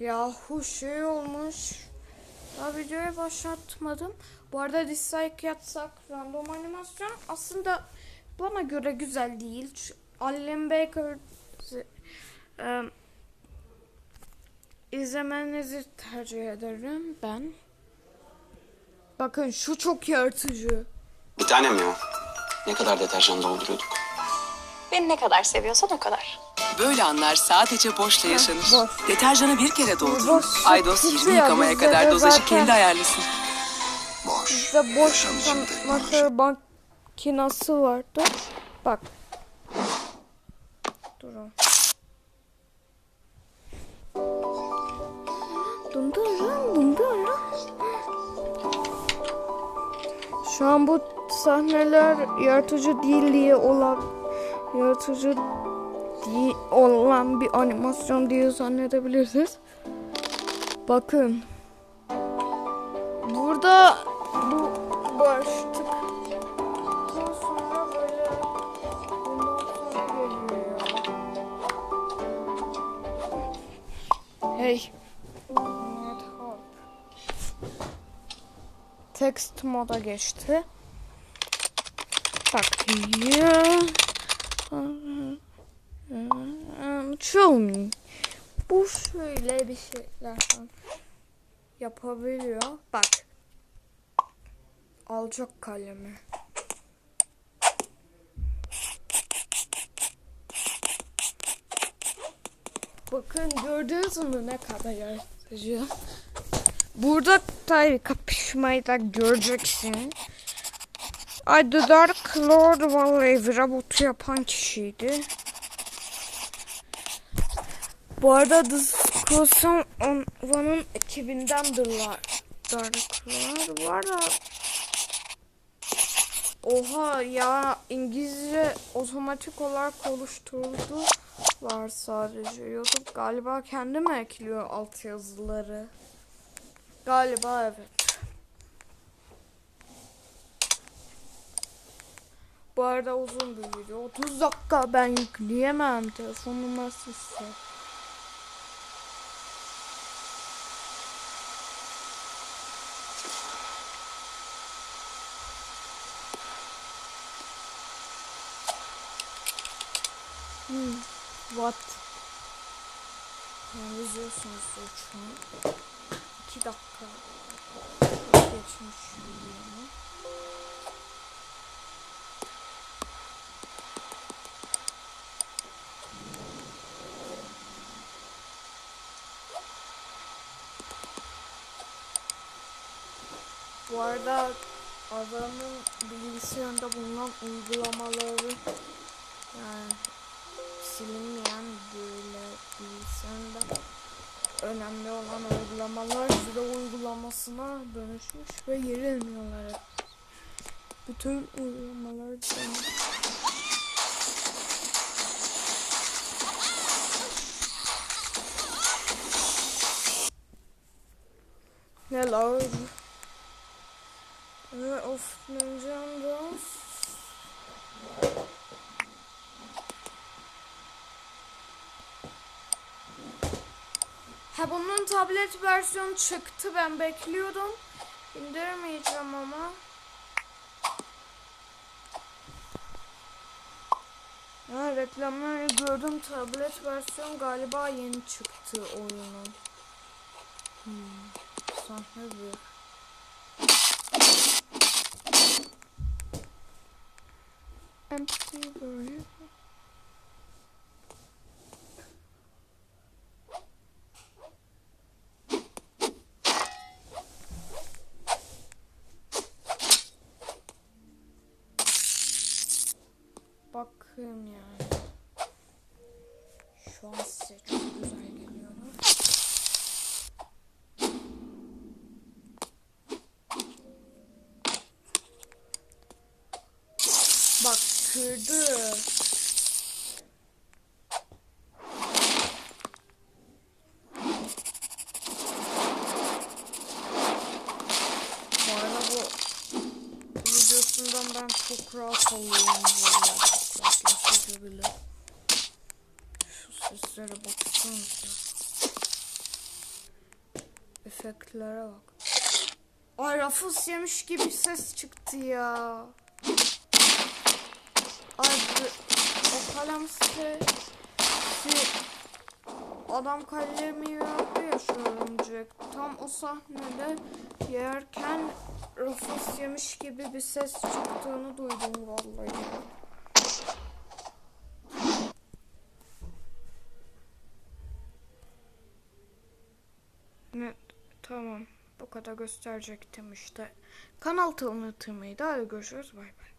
Yahu şey olmuş. Daha videoyu başlatmadım. Bu arada dislike yatsak random animasyon aslında bana göre güzel değil. Şu Alan Baker e, izlemenizi tercih ederim ben. Bakın şu çok yaratıcı. Bir tanem ya. Ne kadar deterjan dolduruyorduk. Beni ne kadar seviyorsan o kadar. Böyle anlar sadece boşla yaşanır. boş. Deterjanı bir kere doldur. Boş Aydos çok 20 kötü ya, yıkamaya kadar de dozajı zaten- kendi ayarlasın. Boş. Bizde boş makara makinası vardı. Bak. Durun. Dundurun, dundurun. Şu an bu sahneler yaratıcı değil diye olan yaratıcı olan bir animasyon diye zannedebilirsiniz. Bakın. Burada bu başlık. Hey. Text moda geçti. Bak ya. Show me. Bu şöyle bir şeyler yapabiliyor. Bak. Alacak kalemi. Bakın gördünüz mü ne kadar yaratıcı. Burada tabii kapışmayı da göreceksin. Ay The Dark Lord vallahi bir robotu yapan kişiydi. Bu arada The Cross'un One'ın ekibindendırlar. Darklar. Bu arada Oha ya İngilizce otomatik olarak oluşturuldu var sadece. YouTube galiba kendi mi ekliyor altyazıları? Galiba evet. Bu arada uzun bir video. 30 dakika ben yükleyemem. Telefon numarası Hmm. What? Yani izliyorsunuz an. 2 dakika geçmiş videomu. Bu arada adamın bilgisayarında bulunan uygulamaları yani silinmeyen böyle bilgisayarında önemli olan uygulamalar zira uygulamasına dönüşmüş ve yenilmiyorlar. hep. Bütün uygulamalar dönüşmüş. Hello. Of Ninja'm Ha bunun tablet versiyonu çıktı ben bekliyordum. İndirmeyeceğim ama. Ha reklamları gördüm tablet versiyon galiba yeni çıktı oyunun. Hmm. Sahne bir. Empty böyle. Bakın yani. Şu an size çok güzel geliyorlar. Bak kırdı. Bu arada bu videosundan ben çok rahat alıyorum böyle Şu seslere baksanıza. efektlere bak. Ay rafus yemiş gibi ses çıktı ya. Ay o kalem sesi adam kalemi yaptı ya şu örümcek. Tam o sahnede yerken rafus yemiş gibi bir ses çıktığını duydum vallahi. Ne? Tamam. Bu kadar gösterecektim işte. Kanal tanıtımıydı. Hadi görüşürüz. Bay bay.